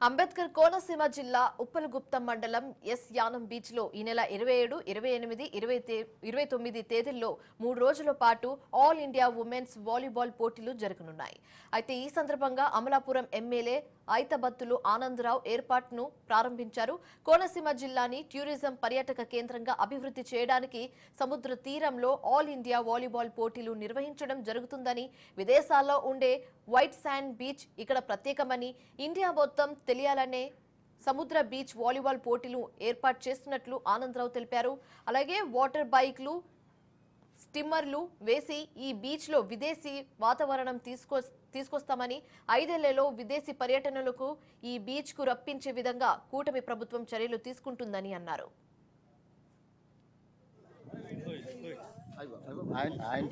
అంబేద్కర్ కోనసీమ జిల్లా ఉప్పలగుప్తం మండలం ఎస్ యానం బీచ్లో ఈ నెల ఇరవై ఏడు ఇరవై ఎనిమిది ఇరవై తే- ఇరవై తొమ్మిది తేదీల్లో మూడు రోజుల పాటు ఆల్ ఇండియా ఉమెన్స్ వాలీబాల్ పోటీలు జరగనున్నాయి. అయితే ఈ సందర్భంగా అమలాపురం ఎమ్మెల్యే ఐతబత్తులు ఆనందరావు ఏర్పాటును ప్రారంభించారు. కోనసీమ జిల్లాని టూరిజం పర్యాటక కేంద్రంగా అభివృద్ధి చేయడానికి సముద్ర తీరంలో ఆల్ ఇండియా వాలీబాల్ పోటీలు నిర్వహించడం జరుగుతుందని విదేశాల్లో ఉండే వైట్ శాండ్ బీచ్ ఇక్కడ ప్రత్యేకమని ఇండియా మొత్తం తెలియాలనే సముద్ర బీచ్ వాలీబాల్ పోటీలు ఏర్పాటు చేస్తున్నట్లు ఆనందరావు తెలిపారు. అలాగే వాటర్ బైక్లు స్టిమ్మర్లు వేసి ఈ బీచ్లో విదేశీ వాతావరణం తీసుకొ తీసుకొస్తామని ఐదేళ్ళలో విదేశీ పర్యటనలకు ఈ బీచ్కు రప్పించే విధంగా కూటమి ప్రభుత్వం చర్యలు తీసుకుంటుందని అన్నారు. ఆయన ఆయన